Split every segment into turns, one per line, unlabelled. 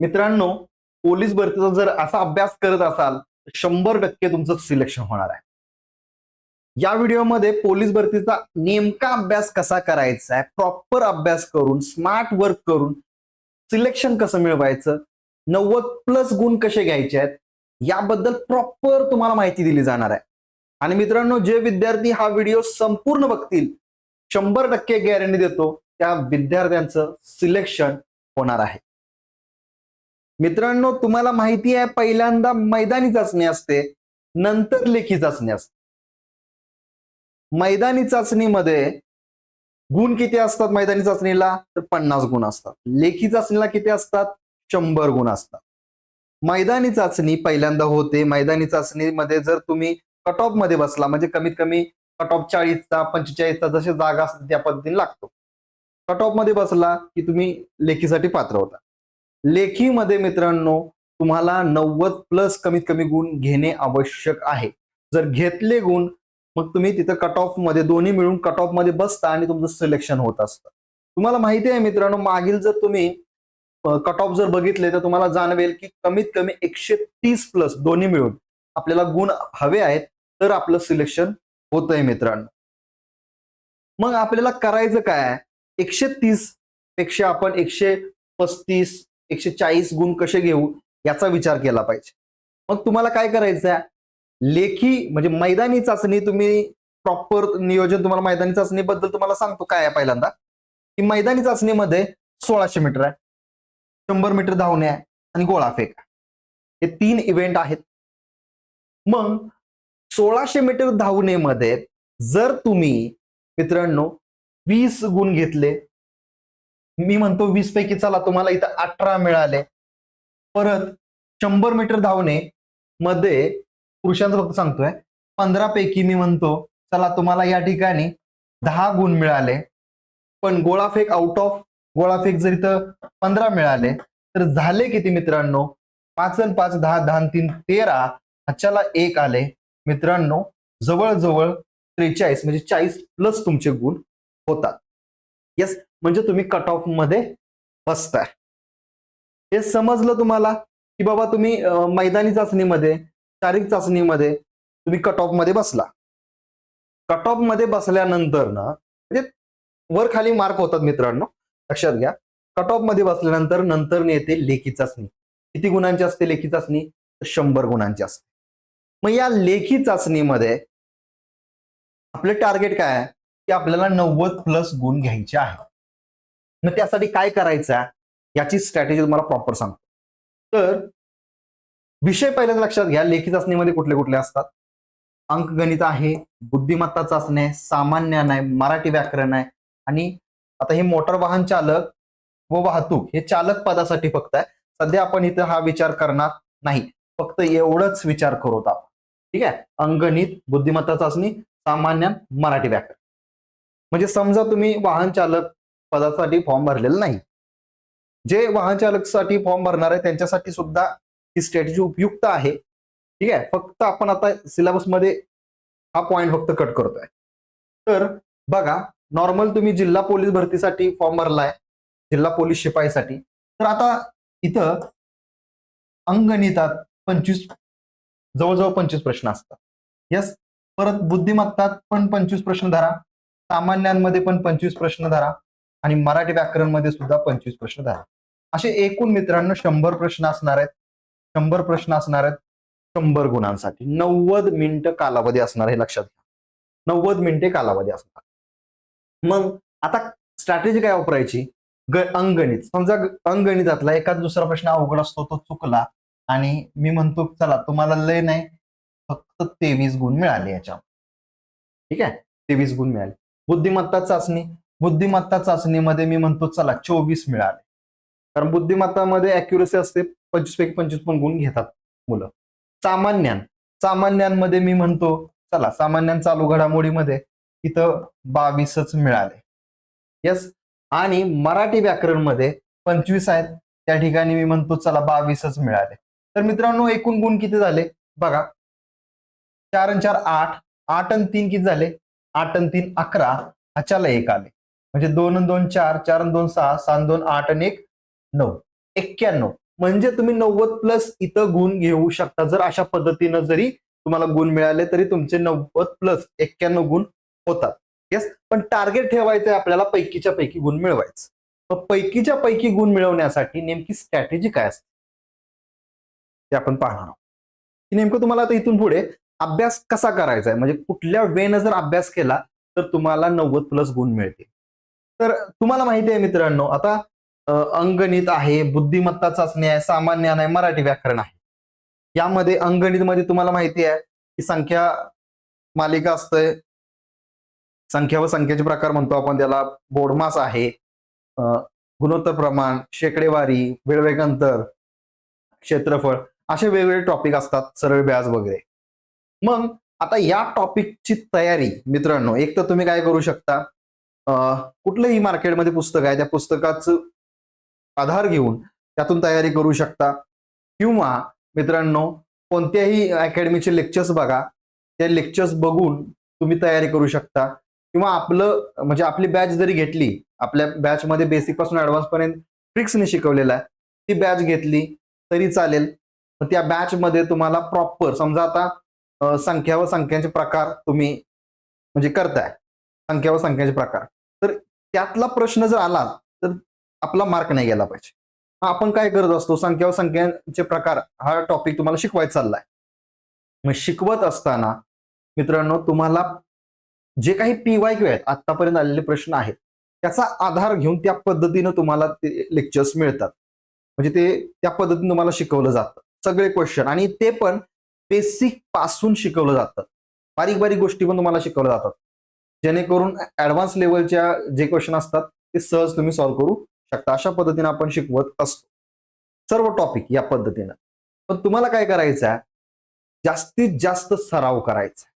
मित्रांनो पोलीस भरतीचा जर असा अभ्यास करत असाल तर शंभर टक्के तुमचं सिलेक्शन होणार आहे. या व्हिडिओमध्ये पोलीस भरतीचा नेमका अभ्यास कसा करायचा आहे प्रॉपर अभ्यास करून स्मार्ट वर्क करून सिलेक्शन कसं मिळवायचं नव्वद प्लस गुण कसे घ्यायचे आहेत याबद्दल प्रॉपर तुम्हाला माहिती दिली जाणार आहे. आणि मित्रांनो जे विद्यार्थी हा व्हिडिओ संपूर्ण बघतील शंभर टक्के गॅरंटी देतो त्या विद्यार्थ्यांचं सिलेक्शन होणार आहे. मित्रांनो तुम्हाला माहिती आहे पहिल्यांदा मैदानी चाचणी असते नंतर लेखी चाचणी असते. मैदानी चाचणीमध्ये गुण किती असतात मैदानी चाचणीला? तर पन्नास गुण असतात. लेखी चाचणीला किती असतात? शंभर गुण असतात. मैदानी चाचणी पहिल्यांदा होते. मैदानी चाचणीमध्ये जर तुम्ही कट ऑफमध्ये बसला म्हणजे कमीत कमी कट ऑफ चाळीसचा पंचेचाळीसचा जसे जागा असतात त्या पद्धतीने लागतो. कट ऑफमध्ये बसला की तुम्ही लेखीसाठी पात्र होता. लेखीमध्ये मित्रांनो तुम्हाला नव्वद प्लस कमीत कमी गुण घेणे आवश्यक आहे. जर घेतले गुण मग तुम्ही तिथं कट ऑफमध्ये दोन्ही मिळून कट ऑफमध्ये बसता आणि तुमचं सिलेक्शन होत असतं. तुम्हाला माहिती आहे मित्रांनो मागील जर तुम्ही कट ऑफ जर बघितले तर तुम्हाला जाणवेल की कमीत कमी एकशे तीस प्लस दोन्ही मिळून आपल्याला गुण हवे आहेत तर आपलं सिलेक्शन होत आहे मित्रांनो. मग आपल्याला करायचं काय एकशे तीसपेक्षा आपण एकशे पस्तीस एकशे चाळीस गुण कसे घेऊ याचा विचार केला पाहिजे. मग तुम्हाला काय करायचं आहे लेखी म्हणजे मैदानी चाचणी तुम्ही प्रॉपर नियोजन तुम्हाला मैदानी चाचणीबद्दल तुम्हाला सांगतो काय आहे पहिल्यांदा. की मैदानी चाचणीमध्ये सोळाशे मीटर आहे शंभर मीटर धावणे आहे आणि गोळाफेक हे तीन इव्हेंट आहेत. मग सोळाशे मीटर धावणेमध्ये जर तुम्ही मित्रांनो वीस गुण घेतले मी म्हणतो वीस पैकी चला तुम्हाला इथं अठरा मिळाले. परत शंभर मीटर धावणे मध्ये पुरुषांचं फक्त सांगतोय पंधरा पैकी मी म्हणतो चला तुम्हाला या ठिकाणी दहा गुण मिळाले. पण गोळाफेक आउट ऑफ गोळाफेक जर इथं पंधरा मिळाले तर झाले किती मित्रांनो? पाच आणि पाच दहा दहा तीन तेरा ह्याच्याला एक आले. मित्रांनो जवळजवळ त्रेचाळीस म्हणजे चाळीस प्लस तुमचे गुण होतात. येस म्हणजे तुम्ही कट ऑफमध्ये बसताय. हे समजलं तुम्हाला? की बाबा तुम्ही मैदानी चाचणीमध्ये शारीरिक चाचणीमध्ये तुम्ही कट ऑफमध्ये बसला. कट ऑफमध्ये बसल्यानंतर ना म्हणजे वर खाली मार्क होतात मित्रांनो लक्षात घ्या. कट ऑफमध्ये बसल्यानंतर नंतर येते लेखी चाचणी. किती गुणांची असते लेखी चाचणी? शंभर गुणांची असते. मग या लेखी चाचणीमध्ये आपले टार्गेट काय आहे? की आपल्याला नव्वद प्लस गुण घ्यायचे आहे मग त्यासाठी काय करायचं आहे? याची स्ट्रॅटेजी तुम्हाला प्रॉपर सांगतो. तर विषय पहिल्यांदा लक्षात घ्या. लेखी चाचणीमध्ये कुठले कुठले असतात? अंकगणित आहे बुद्धिमत्ता चाचणी आहे सामान्य नाही आहे मराठी व्याकरण आहे. आणि आता हे मोटर वाहन चालक व वाहतूक हे चालक पदासाठी फक्त आहे. सध्या आपण इथं हा विचार करणार नाही. फक्त एवढंच विचार करू आपण. ठीक आहे? अंगणित बुद्धिमत्ता चाचणी सामान्य मराठी व्याकरण. म्हणजे समजा तुम्ही वाहन चालक पदासाठी फॉर्म भरलेला नाही. जे वाहन चालकसाठी फॉर्म भरणार आहे त्यांच्यासाठी सुद्धा ही स्ट्रॅटेजी उपयुक्त आहे. ठीक आहे? फक्त आपण आता सिलेबसमध्ये हा पॉइंट फक्त कट करतोय. तर बघा नॉर्मल तुम्ही जिल्हा पोलीस भरतीसाठी फॉर्म भरलाय जिल्हा पोलीस शिपाईसाठी. तर आता इथं अंगणितात पंचवीस जवळजवळ पंचवीस प्रश्न असतात. यस परत बुद्धिमत्तात पण पंचवीस प्रश्न धरा. सामान्यांमध्ये पण पंचवीस प्रश्न धरा आणि मराठी व्याकरणमध्ये सुद्धा पंचवीस प्रश्न धरा. असे एकूण मित्रांनो शंभर प्रश्न असणार आहेत. शंभर प्रश्न असणार आहेत. शंभर गुणांसाठी. नव्वद मिनिटं कालावधी असणार हे लक्षात घ्या. नव्वद मिनिटे कालावधी असणार. मग आता स्ट्रॅटेजी काय वापरायची? ग अंगणित. समजा अंगणितातला एखादा दुसरा प्रश्न अवघड असतो तो चुकला आणि मी म्हणतो चला तुम्हाला लय नाही फक्त तेवीस गुण मिळाले याच्यावर. ठीक आहे? तेवीस गुण मिळाले. बुद्धिमत्ता चाचणी बुद्धिमत्ता चाचणीमध्ये मी म्हणतो चला चोवीस मिळाले. कारण बुद्धिमत्तामध्ये अॅक्युरेसी असते पंचवीस पैकी पंचवीस पण गुण घेतात मुलं. सामान्यान सामान्यांमध्ये मी म्हणतो चला सामान्यान चालू घडामोडीमध्ये इथं बावीसच मिळाले. यस आणि मराठी व्याकरणमध्ये पंचवीस आहेत त्या ठिकाणी मी म्हणतो चला बावीसच मिळाले. तर मित्रांनो एकूण गुण किती झाले? बघा. चार आणि चार आठ आठ आणि तीन किती झाले? आठ आणि तीन अकरा ह्याच्याला एक आले. म्हणजे दोन आणि दोन चार चार आणि दोन सहा सहा दोन आठ आणि एक नऊ. एक्क्याण्णव. म्हणजे तुम्ही नव्वद प्लस इथं गुण घेऊ शकता. जर अशा पद्धतीनं जरी तुम्हाला गुण मिळाले तरी तुमचे नव्वद प्लस एक्क्याण्णव गुण होतात. येस पण टार्गेट ठेवायचं आहे आपल्याला पैकीच्या पैकी गुण मिळवायचं. मग पैकीच्या पैकी गुण मिळवण्यासाठी नेमकी स्ट्रॅटेजी काय असते? ते आपण पाहणार आहोत. नेमकं तुम्हाला आता इथून पुढे अभ्यास कसा करायचा आहे? म्हणजे कुठल्या वेनं जर अभ्यास केला तर तुम्हाला नव्वद प्लस गुण मिळतील. तर तुम्हाला माहिती आहे मित्रांनो आता अंगणित आहे बुद्धिमत्ता चाचणी आहे सामान्य ज्ञान आहे मराठी व्याकरण आहे. यामध्ये अंगणित मध्ये तुम्हाला माहिती आहे की संख्या मालिका असतंय संख्या व संख्येचे प्रकार म्हणतो आपण त्याला बोडमास आहे. गुणोत्तर प्रमाण शेकडेवारी वेळवेग अंतर क्षेत्रफळ असे वेगवेगळे टॉपिक असतात सरळ व्याज वगैरे. मग आता या टॉपिकची तयारी मित्रांनो एक तर तुम्ही काय करू शकता? कुठलंही मार्केटमध्ये पुस्तक आहे त्या पुस्तकाचं आधार घेऊन त्यातून तयारी करू शकता. किंवा मित्रांनो कोणत्याही अकॅडमीचे लेक्चर्स बघा. त्या लेक्चर्स बघून तुम्ही तयारी करू शकता. किंवा आपलं म्हणजे आपली बॅच जरी घेतली आपल्या बॅचमध्ये बेसिकपासून ऍडव्हान्स पर्यंत ट्रिक्सने शिकवलेलं आहे ती बॅच घेतली तरी चालेल. मग त्या बॅच मध्ये तुम्हाला प्रॉपर समजा आता संख्या व संख्यांचे प्रकार तुम्ही म्हणजे करताय. संख्या व संख्यांचे प्रकार. तर त्यातला प्रश्न जर आला तर आपला मार्क नाही गेला पाहिजे. आपण काय करत असतो? संख्या व संख्यांचे प्रकार हा टॉपिक तुम्हाला शिकवायचा चाललाय. मग शिकवत असताना मित्रांनो तुम्हाला जे काही पी वाय क्यू आहेत आतापर्यंत आलेले प्रश्न आहेत त्याचा आधार घेऊन त्या पद्धतीनं तुम्हाला ते लेक्चर्स मिळतात. म्हणजे ते त्या पद्धतीने तुम्हाला शिकवलं जातं. सगळे क्वेश्चन आणि ते पण बेसिकपासून शिकवलं जातं. बारीक बारीक गोष्टी पण तुम्हाला शिकवल्या जातात. जेणेकरून ऍडव्हान्स लेवलच्या जे क्वेश्चन असतात ते सहज तुम्ही सॉल्व्ह करू शकता. अशा पद्धतीने आपण शिकवत असतो. सर्व टॉपिक या पद्धतीनं. पण तुम्हाला काय करायचं आहे? जास्तीत जास्त सराव करायचा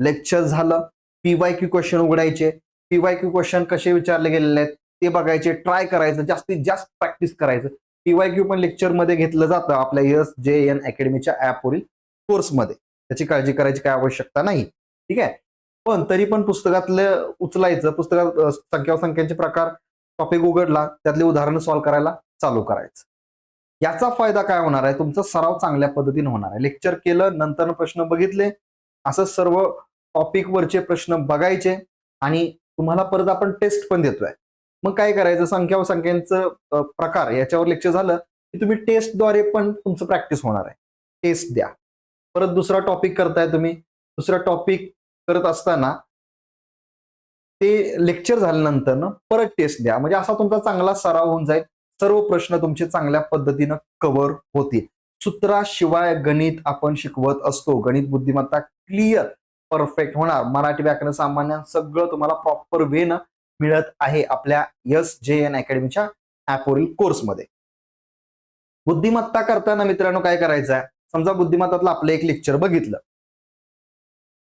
लेक्चर झालं पीवाय क्यू क्वेश्चन उघडायचे. पीवाय क्यू क्वेश्चन कसे विचारले गेलेले आहेत ते बघायचे ट्राय करायचं जास्तीत जास्त प्रॅक्टिस करायचं. पीवाय क्यू पण लेक्चरमध्ये घेतलं जातं. आपल्या एस जे एन अकॅडमीच्या ॲपवरील कोर्समध्ये. त्याची काळजी करायची काय आवश्यकता नाही. ठीक आहे? पण तरी पण पुस्तकातलं उचलायचं पुस्तकात संख्या संख्यांचे प्रकार टॉपिक उघडला त्यातले उदाहरणं सॉल्व करायला चालू करायचं. याचा फायदा काय होणार आहे? तुमचा सराव चांगल्या पद्धतीने होणार आहे. लेक्चर केलं नंतर प्रश्न बघितले. असं सर्व टॉपिक वरचे प्रश्न बघायचे आणि तुम्हाला परत आपण टेस्ट पण देतोय. मग काय करायचं? संख्या व संख्यांचं प्रकार याच्यावर लेक्चर झालं की तुम्ही टेस्टद्वारे पण तुमचं प्रॅक्टिस होणार आहे. टेस्ट द्या. परत दुसरा टॉपिक करताय तुम्ही. दुसरा टॉपिक करत असताना ते लेक्चर झाल्यानंतर ना परत टेस्ट द्या. म्हणजे असा तुमचा चांगला सराव होऊन जाईल. सर्व प्रश्न तुमचे चांगल्या पद्धतीनं कव्हर होतील. सूत्राशिवाय गणित आपण शिकवत असतो. गणित बुद्धिमत्ता क्लिअर परफेक्ट होणार. मराठी व्याकरण सामान्य सगळं तुम्हाला प्रॉपर वेनं मिळत आहे आपल्या एस जे एन अकॅडमीच्या ऍपवरील कोर्समध्ये बुद्धिमत्ता करताना मित्रांनो काय करायचं आहे समजा बुद्धिमत्तातलं आपलं एक लेक्चर बघितलं.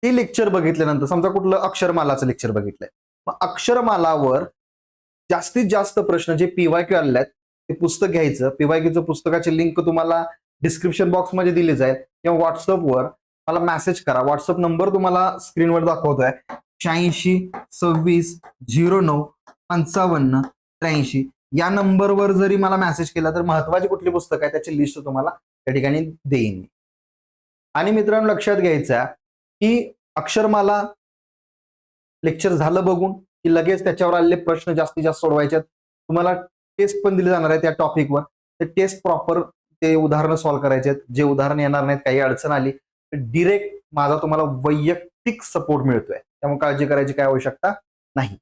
ते लेक्चर बघितल्यानंतर समजा कुठलं अक्षरमालाचं लेक्चर बघितलंय. मग अक्षरमालावर जास्तीत जास्त प्रश्न जे पीवाय क्यू आलेले आहेत ते पुस्तक घ्यायचं. पीवाय क्यूचं पुस्तकाची लिंक तुम्हाला डिस्क्रिप्शन बॉक्समध्ये दिली जाईल. किंवा व्हॉट्सअपवर मला मेसेज करा. व्हॉट्सअप नंबर तुम्हाला स्क्रीनवर दाखवतोय. शहाऐंशी सव्वीस झिरो नऊ पंचावन्न त्र्याऐंशी. या नंबरवर जरी मला मेसेज केला तर महत्वाची कुठली पुस्तक आहे त्याची लिस्ट तुम्हाला त्या ठिकाणी देईन. आणि मित्रांनो लक्षात घ्यायचं आहे की अक्षरमाला लेक्चर झालं बघून की लगेच त्याच्यावर आलेले प्रश्न जास्तीत जास्त सोडवायचे तुम्हाला टेस्ट पण दिली जाणार आहे त्या टॉपिकवर ते टेस्ट प्रॉपर ते उदाहरणं सॉल्व्ह करायचे आहेत. जे उदाहरण येणार नाहीत काही अडचण आली तर डिरेक्ट माझा तुम्हाला वैयक्तिक सपोर्ट मिळतोय. त्यामुळे काळजी करायची काय आवश्यकता नाही.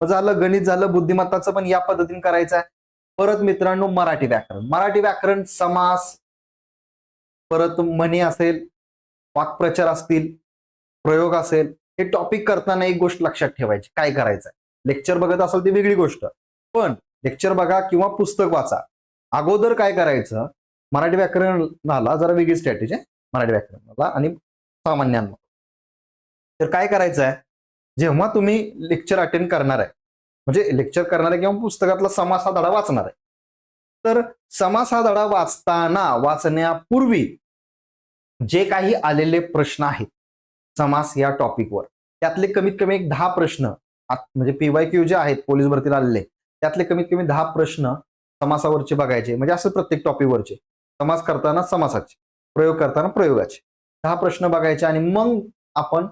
मग झालं गणित झालं बुद्धिमत्ताचं पण या पद्धतीने करायचं आहे. परत मित्रांनो मराठी व्याकरण. मराठी व्याकरण समास परत म्हणी असेल वाक्प्रचार असतील प्रयोग असेल हे टॉपिक करताना एक गोष्ट लक्षात ठेवायची. काय करायचं लेक्चर बघत असेल ती वेगळी गोष्ट. पण लेक्चर बघा किंवा पुस्तक वाचा. अगोदर काय करायचं? मराठी व्याकरणाला जरा वेगळी स्ट्रॅटेजी आहे. मराठी व्याकरणाला आणि सामान्यांना. तर काय करायचं आहे जेव्हा तुम्ही लेक्चर अटेंड करणार आहे म्हणजे लेक्चर करणार आहे किंवा पुस्तकातला समास हा धडा वाचणार आहे. तर समास हा धडा वाचताना वाचण्यापूर्वी जे काही आलेले प्रश्न आहेत समास या टॉपिकवर त्यातले कमीत कमी एक दहा प्रश्न म्हणजे पीवाय क्यू जे आहेत पोलीस भरतीला आलेले त्यातले कमीत कमी दहा प्रश्न समासावरचे बघायचे म्हणजे असं प्रत्येक टॉपिकवरचे समास करताना समासाचे प्रयोग करताना प्रयोगाचे. दहा प्रश्न बघायचे आणि मग आपण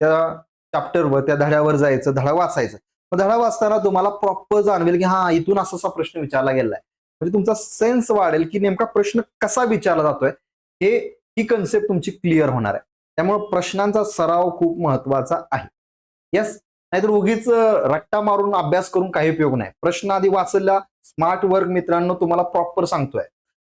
त्या चॅप्टरवर त्या धड्यावर जायचं धडा वाचायचं. मग धडा वाचताना तुम्हाला प्रॉपर जाणवेल की हा इथून असा असा प्रश्न विचारला गेलाय. म्हणजे तुमचा सेन्स वाढेल की नेमका प्रश्न कसा विचारला जातोय हे ही कन्सेप्ट तुमची क्लिअर होणार आहे. त्यामुळे प्रश्नांचा सराव खूप महत्त्वाचा आहे. येस नाहीतर उगीच रट्टा मारून अभ्यास करून काही उपयोग नाही. प्रश्न आधी वाचला स्मार्ट वर्क मित्रांनो तुम्हाला प्रॉपर सांगतोय.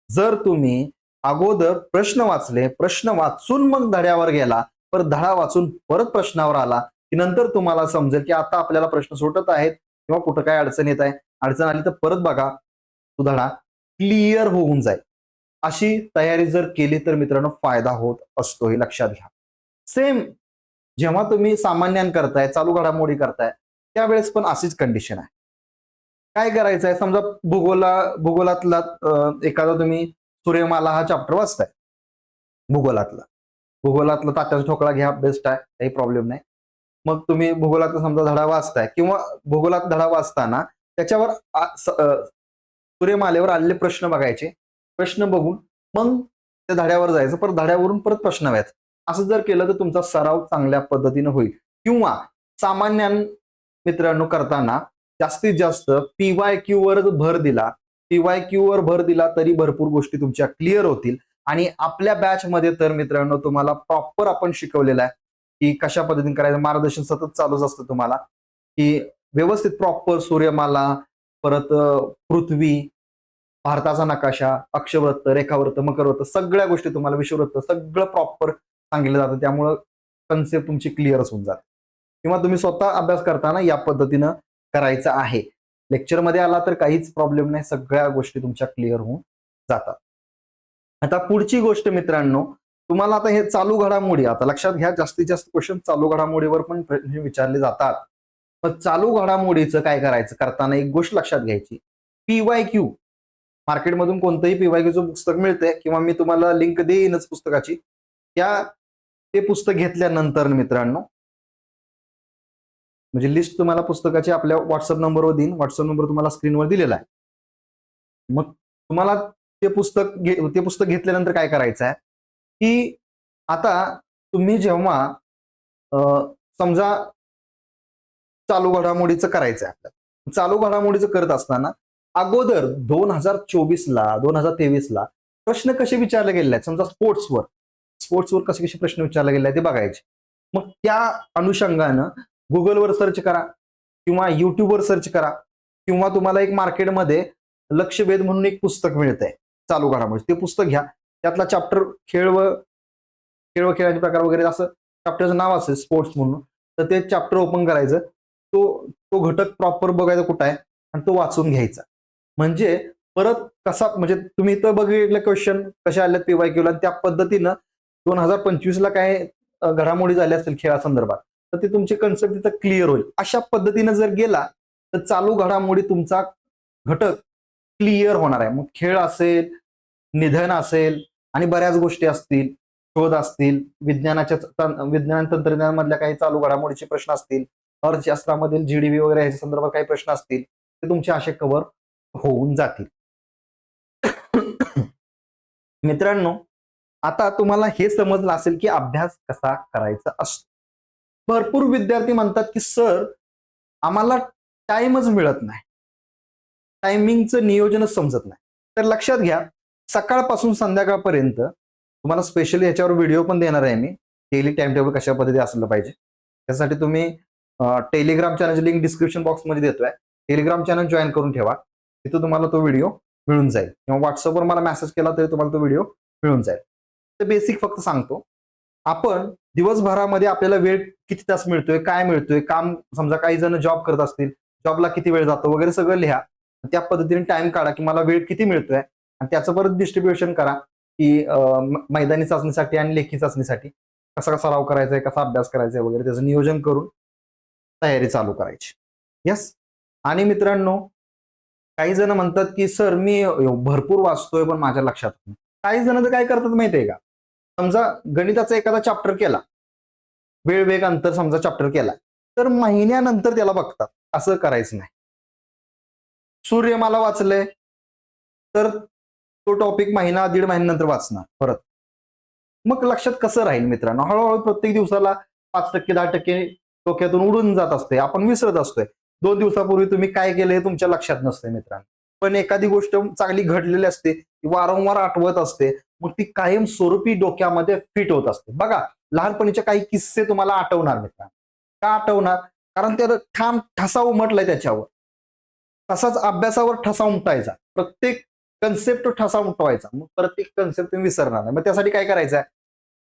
जर तुम्ही अगोदर प्रश्न वाचले प्रश्न वाचून मग धड्यावर गेला पर धडा वाचून परत प्रश्नावर आला की नंतर तुम्हाला समजेल की आता आपल्याला प्रश्न सुटत आहेत किंवा कुठं काय अडचण येत आहे. अडचण आली तर परत बघा तो धडा क्लिअर होऊन जाईल. अशी तयारी जर केली तर मित्रांनो फायदा होत असतो हे लक्षात घ्या. सेम जेव्हा तुम्ही सामान्यान करताय चालू घडामोडी करताय त्यावेळेस पण अशीच कंडिशन आहे. काय करायचं आहे समजा भूगोला भूगोलातला एखादा तुम्ही सूर्यमाला हा चॅप्टर वाचताय. भूगोलातला. भूगोलातला तात्याचा ठोकळा घ्या बेस्ट आहे काही प्रॉब्लेम नाही. मग तुम्ही भूगोलातला समजा धडा वाचताय किंवा भूगोलात धडा वाचताना त्याच्यावर स- सूर्यमालेवर आलेले प्रश्न बघायचे. प्रश्न बघून मग त्या धड्यावर जायचं परत धड्यावरून परत प्रश्न व्हायचा. असं जर केलं तर तुमचा सराव चांगल्या पद्धतीनं होईल. किंवा सामान्य मित्रांनो करताना जास्तीत जास्त पीवाय क्यू वरच भर दिला पीवाय क्यू वर भर दिला तरी भरपूर गोष्टी तुमच्या क्लिअर होतील. आणि आपल्या बॅच मध्ये तर मित्रांनो तुम्हाला प्रॉपर आपण शिकवलेलं आहे की कशा पद्धतीने करायचं. मार्गदर्शन सतत चालूच असतं तुम्हाला. की व्यवस्थित प्रॉपर सूर्यमाला परत पृथ्वी भारताचा नकाशा अक्षवृत्त रेखावृत्त मकरवृत्त सगळ्या गोष्टी तुम्हाला विषुवृत्त सगळं प्रॉपर सांगितलं जातं. त्यामुळं कन्सेप्ट तुमची क्लिअरच होऊन जाते. किंवा तुम्ही स्वतः अभ्यास करताना या पद्धतीनं करायचं आहे. लेक्चरमध्ये आला तर काहीच प्रॉब्लेम नाही सगळ्या गोष्टी तुमच्या क्लिअर होऊन जातात. आता पुढची गोष्ट मित्रांनो तुम्हाला आता हे चालू घडामोडी आता लक्षात घ्या जास्तीत जास्त क्वेश्चन चालू घडामोडीवर पण विचारले जातात. मग चालू घडामोडीचं काय करायचं? करताना एक गोष्ट लक्षात घ्यायची. P Y Q. मार्केटमधून कोणतंही पीवाय पुस्तक मिळतंय किंवा मी तुम्हाला लिंक देईनच पुस्तकाची त्या ते पुस्तक घेतल्यानंतर मित्रांनो म्हणजे लिस्ट तुम्हाला पुस्तकाची आपल्या व्हॉट्सअप नंबरवर देईन. व्हॉट्सअप नंबर तुम्हाला स्क्रीनवर दिलेला आहे. मग तुम्हाला ते पुस्तक घे ते पुस्तक घेतल्यानंतर काय करायचं आहे? की आता तुम्ही जेव्हा समजा चालू घडामोडीचं करायचं आहे आपल्याला. चालू घडामोडीचं करत असताना अगोदर दोन हजार चोवीसला दोन हजार तेवीसला प्रश्न कसे विचारले गेले आहेत समजा स्पोर्ट्सवर स्पोर्ट्सवर कसे कसे प्रश्न विचारले गेले आहेत ते बघायचे. मग त्या अनुषंगानं गुगलवर सर्च करा किंवा युट्यूबवर सर्च करा किंवा तुम्हाला एक मार्केटमध्ये लक्षवेध म्हणून एक पुस्तक मिळतंय चालू घडामोडी. ते पुस्तक घ्या. त्यातला चॅप्टर खेळ व खेळ व खेळाचे प्रकार वगैरे असं चॅप्टरचं नाव असेल स्पोर्ट्स म्हणून. तर ते चॅप्टर ओपन करायचं. तो तो घटक प्रॉपर बघायचा कुठं आहे? आणि तो वाचून घ्यायचा. म्हणजे परत कसा म्हणजे तुम्ही इथं बघितलं क्वेश्चन कसे आले पीवाय क्यूला त्या पद्धतीनं दोन हजार पंचवीसला काय घडामोडी झाल्या असतील खेळासंदर्भात तर ते तुमचे कन्सेप्ट तिथं क्लिअर होईल. अशा पद्धतीनं जर गेला तर चालू घडामोडी तुमचा घटक क्लिअर होणार आहे. मग खेळ असेल निधन असेल आणि बऱ्याच गोष्टी असतील शोध असतील विज्ञानाच्या विज्ञान तंत्रज्ञानामधल्या काही चालू घडामोडीचे प्रश्न असतील अर्थशास्त्रामधील जीडीपी वगैरे ह्याच्या संदर्भात काही प्रश्न असतील ते तुमचे असे कव्हर होऊन जातील. मित्रांनो आता तुम्हाला हे समजलं असेल की अभ्यास कसा करायचा असतो. भरपूर विद्यार्थी म्हणतात की सर आम्हाला टाइमच मिळत नाही. टायमिंगचं नियोजनच समजत नाही. तर लक्षात घ्या सकाळपासून संध्याकाळपर्यंत तुम्हाला स्पेशली याच्यावर व्हिडिओ पण देणार आहे मी. डेली टाइम टेबल कशा पद्धती असलं पाहिजे. त्यासाठी तुम्ही टेलिग्राम चॅनलची लिंक डिस्क्रिप्शन बॉक्समध्ये देतोय. टेलिग्राम चॅनल जॉईन करून ठेवा. तिथं तुम्हाला तो व्हिडिओ मिळून जाईल. किंवा व्हॉट्सअपवर मला मेसेज केला तरी तुम्हाला तो व्हिडिओ मिळून जाईल. तर बेसिक फक्त सांगतो. आपण दिवसभरामध्ये आपल्याला वेळ किती तास मिळतोय काय मिळतोय काम समजा काही जण जॉब करत असतील जॉबला किती वेळ जातो वगैरे सगळं लिहा. त्या पद्धतीने टाइम काढा की मला वेळ किती मिळतोय आणि त्याचं परत डिस्ट्रीब्युशन करा की मैदानी चाचणीसाठी आणि लेखी चाचणीसाठी. कसा सराव करायचा आहे कसा अभ्यास करायचा आहे वगैरे त्याचं नियोजन करून तयारी चालू करायची. येस आणि मित्रांनो काही जण म्हणतात की सर मी भरपूर वाचतोय पण माझ्या लक्षात काही जण तर काय करतात माहितीये का? समजा गणिताचा एखादा चॅप्टर केला वेळ वेग अंतर समजा चॅप्टर केला तर महिन्यानंतर त्याला बघतात असं करायचं नाही. सूर्यमाला वाचलंय तर तो टॉपिक महिना दीड महिन्यानंतर वाचणार परत. मग लक्षात कसं राहील मित्रांनो? हळूहळू प्रत्येक दिवसाला पाच टक्के दहा टक्के डोक्यातून उडून जात असते आपण विसरत असतोय. दोन दिवसापूर्वी तुम्ही काय केले तुमच्या लक्षात नसते मित्रांनो. पण एखादी गोष्ट चांगली घडलेली असते ती वारंवार आठवत असते मग ती कायम स्वरूपी डोक्यामध्ये फिट होत असते. बघा लहानपणीचे काही किस्से तुम्हाला आठवणार मित्रांनो. का आठवणार? कारण ते ठाम ठसा उमटलाय त्याच्यावर. तसाच अभ्यासावर ठसा उमटायचा. प्रत्येक कन्सेप्ट ठसा उमटवायचा. मग प्रत्येक कन्सेप्ट तुम्ही विसरणार नाही. मग त्यासाठी काय करायचं आहे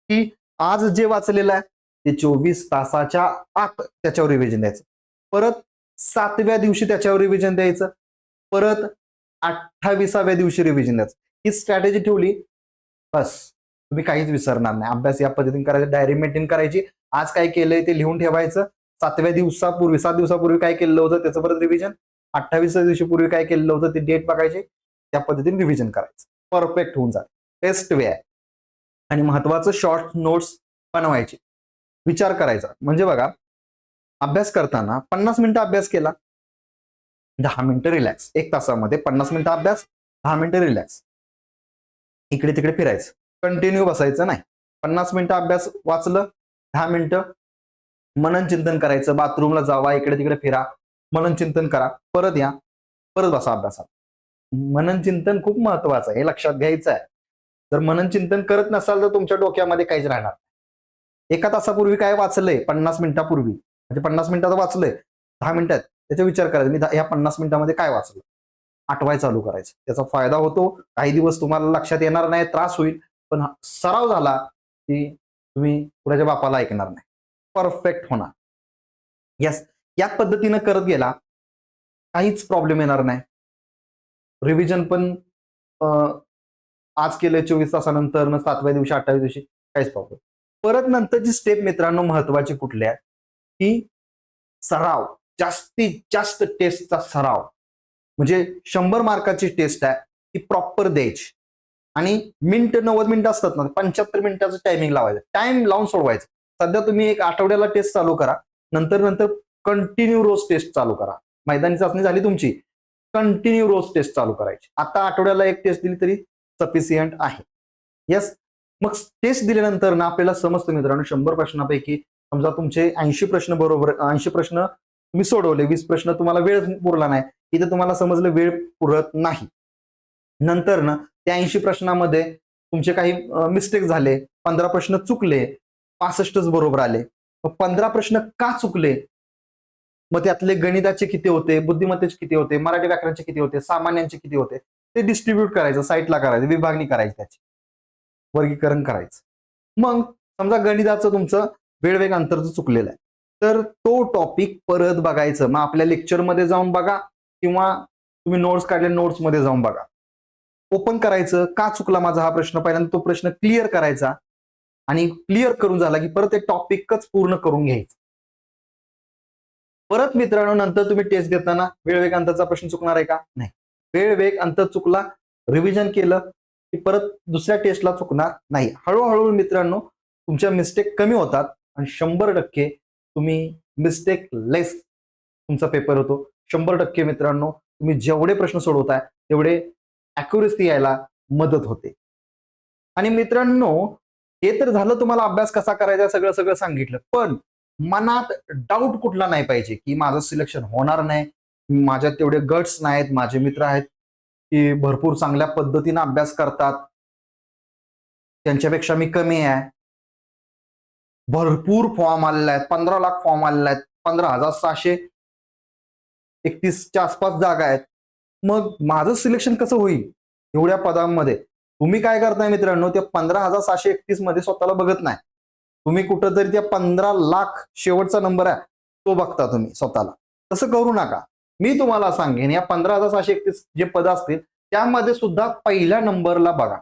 की आज जे वाचलेलं आहे ते चोवीस तासाच्या आत त्याच्यावर रिव्हिजन द्यायचं. परत सातव्या दिवशी त्याच्यावर रिव्हिजन द्यायचं. परत अठ्ठावीसाव्या दिवशी रिव्हिजन द्यायचं. ही स्ट्रॅटेजी ठेवली. बस. तुम्ही काहीच विसरणार नाही. अभ्यास या पद्धतीने करायचा. डायरी मेंटेन करायची. आज काय केलंय ते लिहून ठेवायचं. सातव्या दिवसापूर्वी सात दिवसापूर्वी काय केलं होतं त्याचं परत रिव्हिजन अठ्ठावीसव्या दिवशी पूर्वी काय केलं होतं ते डेट बघायची. त्या पद्धतीने रिव्हिजन करायचं. परफेक्ट होऊन जात. बेस्ट वे आहे. आणि महत्वाचं शॉर्ट नोट्स बनवायचे. विचार करायचा. म्हणजे बघा अभ्यास करताना पन्नास मिनिटं अभ्यास केला. दहा मिनिटं रिलॅक्स एक तासामध्ये पन्नास मिनिटं अभ्यास दहा मिनिटं रिलॅक्स इकडे तिकडे फिरायचं. कंटिन्यू बसायचं नाही. पन्नास मिनिटं अभ्यास वाचलं दहा मिनिटं मनन चिंतन करायचं. बाथरूमला जावा इकडे तिकडे फिरा. मनन चिंतन करा. परत या. परत बसा अभ्यासात. मनन चिंतन खूप महत्वाचं आहे. हे लक्षात घ्यायचं आहे जर मनन चिंतन करत नसाल तर तुमच्या डोक्यामध्ये काहीच राहणार एका तासापूर्वी काय वाचलंय? पन्नास मिनिटापूर्वी. म्हणजे पन्नास मिनिटात वाचलंय दहा मिनिटात. त्याचा विचार करायचा मी दहा- ह्या पन्नास मिनिटामध्ये काय वाचलं? आठवाय चालू करायचं. त्याचा फायदा होतो काही दिवस तुम्हाला लक्षात येणार नाही त्रास होईल पण सराव झाला की तुम्ही कुणाच्या बापाला ऐकणार नाही. परफेक्ट होणार. यस याच पद्धतीनं करत गेला काहीच प्रॉब्लेम येणार नाही. रिव्हिजन पण आज केलं चोवीस तासानंतर सातव्या दिवशी अठ्ठावीस दिवशी काहीच प्रॉब्लेम परत नंतरची स्टेप मित्रांनो महत्वाची कुठल्या? आहे की सराव जास्तीत जास्त टेस्टचा सराव. म्हणजे शंभर मार्काची टेस्ट आहे ती प्रॉपर द्यायची. आणि मिनिट नव्वद मिनिटं असतात ना पंच्याहत्तर मिनिटाचं टायमिंग लावायचं. टाइम लावून सोडवायचं. सध्या तुम्ही एक आठवड्याला टेस्ट चालू करा नंतर नंतर कंटिन्यू रोज टेस्ट चालू करा. मैदानी चाचणी झाली तुमची कंटिन्यू रोज टेस्ट चालू करायची. आता आठवड्याला एक टेस्ट दिली तरी सफिशियंट आहे. येस मग टेस्ट दिल्यानंतर ना आपल्याला समजतं मित्रांनो शंभर प्रश्नापैकी समजा तुमचे ऐंशी प्रश्न बरोबर ऐंशी प्रश्न मी सोडवले वीस प्रश्न तुम्हाला वेळ पुरला नाही इथे तुम्हाला समजलं वेळ पुरत नाही. नंतर ना त्या ऐंशी प्रश्नामध्ये तुमचे काही मिस्टेक झाले पंधरा प्रश्न चुकले पासष्टच बरोबर आले. मग पंधरा प्रश्न का चुकले? मग त्यातले गणिताचे किती होते बुद्धिमत्तेचे किती होते मराठी व्याकरणचे किती होते सामान्यांचे किती होते ते डिस्ट्रीब्यूट करायचं साईटला करायचं विभागणी करायची त्याची वर्गीकरण करायचं. मग समजा गणिताचं तुमचं वेळवेग अंतरचं चुकलेलं आहे तर तो टॉपिक परत बघायचं. मग आपल्या लेक्चरमध्ये जाऊन बघा किंवा तुम्ही नोट्स काढले नोट्समध्ये जाऊन बघा. ओपन करायचं का चुकला माझा हा प्रश्न? पहिल्यांदा तो प्रश्न क्लिअर करायचा आणि क्लिअर करून झाला की परत ते टॉपिकच पूर्ण करून घ्यायचं. परत मित्रांनो नंतर तुम्ही टेस्ट घेताना वेळ वेग अंतरचा प्रश्न चुकणार आहे का? नाही. वेळ वेग अंतर चुकला रिव्हिजन केलं की परत दुसऱ्या टेस्टला चुकणार नाही. हळूहळू मित्रांनो तुमच्या मिस्टेक कमी होतात. आणि शंभर टक्के तुम्ही मिस्टेक लेस तुमचा पेपर होतो. शंभर टक्के मित्रांनो तुम्ही जेवढे प्रश्न सोडवताय तेवढे अॅक्युरेसी यायला मदत होते. आणि मित्रांनो हे तर झालं तुम्हाला अभ्यास कसा करायचा सगळं सगळं सांगितलं पण मनात डाऊट कुठला नाही पाहिजे की माझं सिलेक्शन होणार नाही माझ्यात तेवढे गट्स नाहीत माझे मित्र आहेत की भरपूर चांगल्या पद्धतीनं अभ्यास करतात त्यांच्यापेक्षा मी कमी आहे भरपूर फॉर्म आलेला आहेत. पंधरा लाख फॉर्म आलेला आहेत. पंधरा हजार सहाशे एकतीसच्या आसपास जागा आहेत. मग माझं सिलेक्शन कसं होईल? एवढ्या पदांमध्ये. तुम्ही काय करताय मित्रांनो? त्या पंधरा हजार सहाशे एकतीसमध्ये स्वतःला बघत नाही. तुम्ही कुठंतरी त्या पंधरा लाख शेवटचा नंबर आहे. तो बघता तुम्ही स्वतःला. तसं करू नका. मी तुम्हाला सांगेन या पंधरा हजार सहाशे एकतीस जे पद असतील त्यामध्ये सुद्धा पहिल्या नंबरला बघा.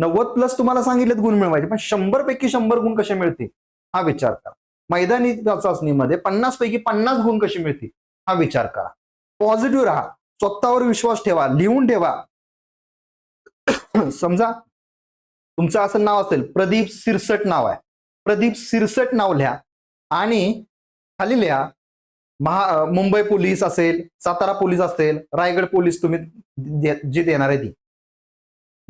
नव्वद प्लस तुम्हाला सांगितलेत गुण मिळवायचे पण शंभर पैकी शंभर गुण कसे मिळतील? हा विचार करा. मैदानी चाचणीमध्ये पन्नास पैकी पन्नास गुण कसे मिळतील? हा विचार करा. पॉझिटिव्ह राहा. स्वतःवर विश्वास ठेवा. लिहून ठेवा. समजा तुमचं असं नाव असेल प्रदीप सिरसट नाव आहे. प्रदीप सिरसट नाव लिहा. आणि खाली लिहा. महा मुंबई पोलीस असेल सातारा पोलीस असेल रायगड पोलीस तुम्ही दे- जी देणार आहे ती.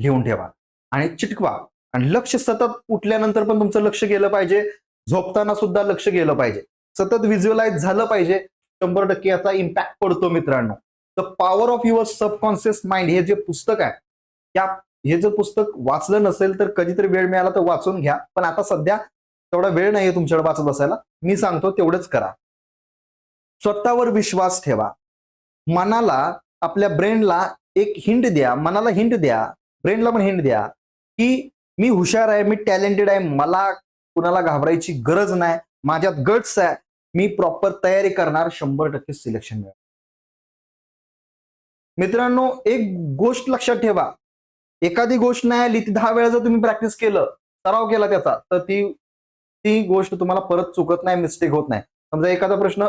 लिहून ठेवा. आणि चिटकवा. आणि लक्ष सतत उठल्यानंतर पण तुमचं लक्ष गेलं पाहिजे. झोपताना सुद्धा लक्ष गेलं पाहिजे. सतत व्हिज्युअलाइज झालं पाहिजे. शंभर टक्के याचा इम्पॅक्ट पडतो मित्रांनो. The power of your subconscious mind हे जे पुस्तक आहे त्या हे जर पुस्तक वाचलं नसेल तर कधीतरी वेळ मिळाला तर वाचून घ्या. पण आता सध्या तेवढा वेळ नाहीये तुमच्याकडे वाचत बसायला. मी सांगतो तेवढंच करा. स्वतःवर विश्वास ठेवा. मनाला आपल्या ब्रेनला एक हिंट द्या. मनाला हिंट द्या. ब्रेनला पण हिंट द्या. की मी हुशार आहे मी टॅलेंटेड आहे मला कुणाला घाबरायची गरज नाही माझ्यात गट्स आहे मी प्रॉपर तयारी करणार शंभर टक्के सिलेक्शन मिळणार मित्रांनो एक गोष्ट लक्षात ठेवा. एखादी गोष्ट नाही आली ती दहा वेळा जर तुम्ही प्रॅक्टिस केलं सराव केला त्याचा तर ती ती गोष्ट तुम्हाला परत चुकत नाही मिस्टेक होत नाही. समजा एखादा प्रश्न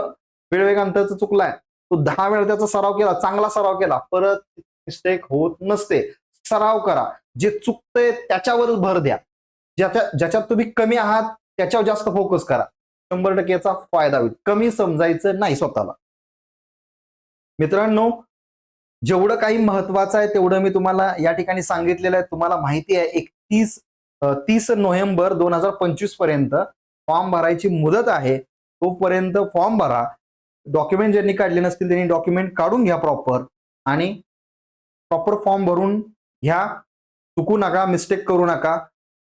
वेळवेगांतरचा चुकलाय तो दहा वेळा त्याचा सराव केला चांगला सराव केला परत मिस्टेक होत नसते. सराव करा. जे चुकतंय त्याच्यावरच भर द्या. ज्याच्या ज्याच्यात तुम्ही कमी आहात त्याच्यावर जास्त फोकस करा. शंभर टक्के याचा फायदा होईल. कमी समजायचं नाही स्वतःला. मित्रांनो जेवढं काही महत्वाचं आहे तेवढं मी तुम्हाला या ठिकाणी सांगितलेलं आहे. तुम्हाला माहिती आहे एकतीस तीस नोव्हेंबर दोन हजार पंचवीसपर्यंत फॉर्म भरायची मुदत आहे. तोपर्यंत फॉर्म भरा. डॉक्युमेंट ज्यांनी काढले नसतील त्यांनी डॉक्युमेंट काढून घ्या प्रॉपर. आणि प्रॉपर फॉर्म भरून ह्या चुकू नका मिस्टेक करू नका.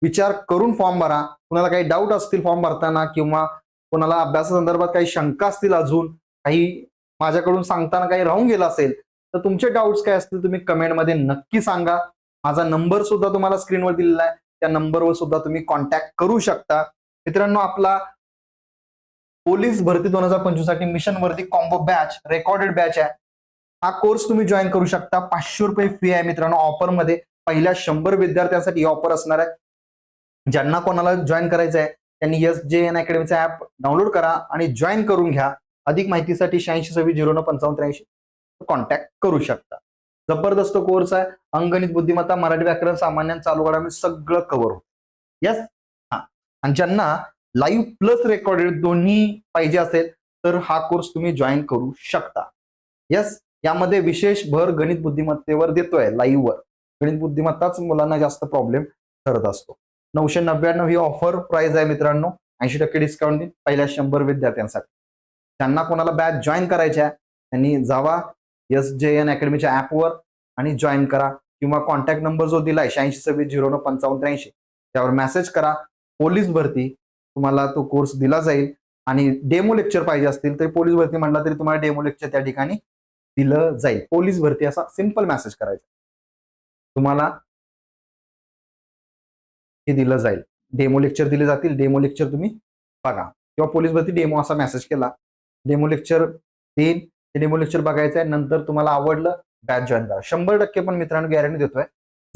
विचार करून फॉर्म भरा. कुणाला काही डाऊट असतील फॉर्म भरताना किंवा कोणाला अभ्यासासंदर्भात काही शंका असतील अजून काही माझ्याकडून सांगताना काही राहून गेलं असेल तर तुमचे डाऊट्स काय असतील तुम्ही कमेंटमध्ये नक्की सांगा. माझा नंबर सुद्धा तुम्हाला स्क्रीनवर दिलेला आहे. त्या नंबरवर सुद्धा तुम्ही कॉन्टॅक्ट करू शकता. मित्रांनो आपला पोलीस भरती दोन हजार पंचवीससाठी मिशन वरती कॉम्बो बॅच रेकॉर्डेड बॅच आहे. हा कोर्स तुम्ही जॉईन करू शकता. पाचशे रुपये फी आहे मित्रांनो ऑफरमध्ये पहिल्या शंभर विद्यार्थ्यांसाठी ऑफर असणार आहे. ज्यांना कोणाला जॉईन करायचं आहे त्यांनी एस जे एन अकॅडमीचा ऍप डाउनलोड करा आणि जॉईन करून घ्या. अधिक माहितीसाठी शहाऐंशी सव्वीस झिरो नऊ पंचावन्न त्र्याऐंशी कॉन्टॅक्ट करू शकता. जबरदस्त कोर्स आहे. अंगणित बुद्धिमत्ता मराठी व्याकरण सामान्य चालू घडामोडी सगळं कव्हर होतं. यस हा. आणि ज्यांना लाईव्ह प्लस रेकॉर्डेड दोन्ही पाहिजे असेल तर हा कोर्स तुम्ही जॉईन करू शकता. यस यामध्ये विशेष भर गणित बुद्धिमत्तेवर देतोय लाईव्हवर गणित बुद्धिमत्ताच मुलांना जास्त प्रॉब्लेम ठरत असतो. नऊशे नव्याण्णव ही ऑफर प्राइस आहे मित्रांनो. ऐंशी टक्के डिस्काउंट देईन पहिल्या शंभर विद्यार्थ्यांसाठी. ज्यांना कोणाला बॅच जॉईन करायच्या आहे त्यांनी जावा एस जे एन अकॅडमीच्या ऍपवर आणि जॉईन करा. किंवा कॉन्टॅक्ट नंबर जो दिलाय शहाऐंशी सव्वीस झिरो नऊ पंचावन्न त्र्याऐंशी त्यावर मेसेज करा. पोलीस भरती तुम्हाला तो कोर्स दिला जाईल. आणि डेमो लेक्चर पाहिजे असतील तर पोलीस भरती म्हणला तरी तुम्हाला डेमो लेक्चर त्या ठिकाणी दिलं जाईल. पोलीस भरती असा सिंपल मेसेज करायचा. तुम्हाला हे दिलं जाईल. डेमो लेक्चर दिले जातील. डेमो लेक्चर तुम्ही बघा. किंवा पोलीस भरती डेमो असा मेसेज केला. डेमो लेक्चर देईन ते डेमो लेक्चर बघायचं आहे. नंतर तुम्हाला आवडलं बॅच जॉईन करा. शंभर टक्के पण मित्रांनो गॅरंटी देतोय.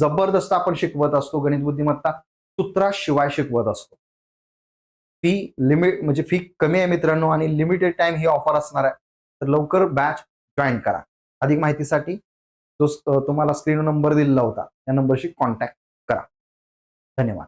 जबरदस्त आपण शिकवत असतो गणित बुद्धिमत्ता सूत्राशिवाय शिकवत असतो. फी लिमिट म्हणजे फी कमी आहे मित्रांनो आणि लिमिटेड टाइम ही ऑफर असणार आहे. तर लवकर बॅच जॉईन करा. अधिक माहितीसाठी जो तुम्हाला स्क्रीन नंबर दिलेला होता. त्या नंबरशी कॉन्टॅक्ट करा. धन्यवाद.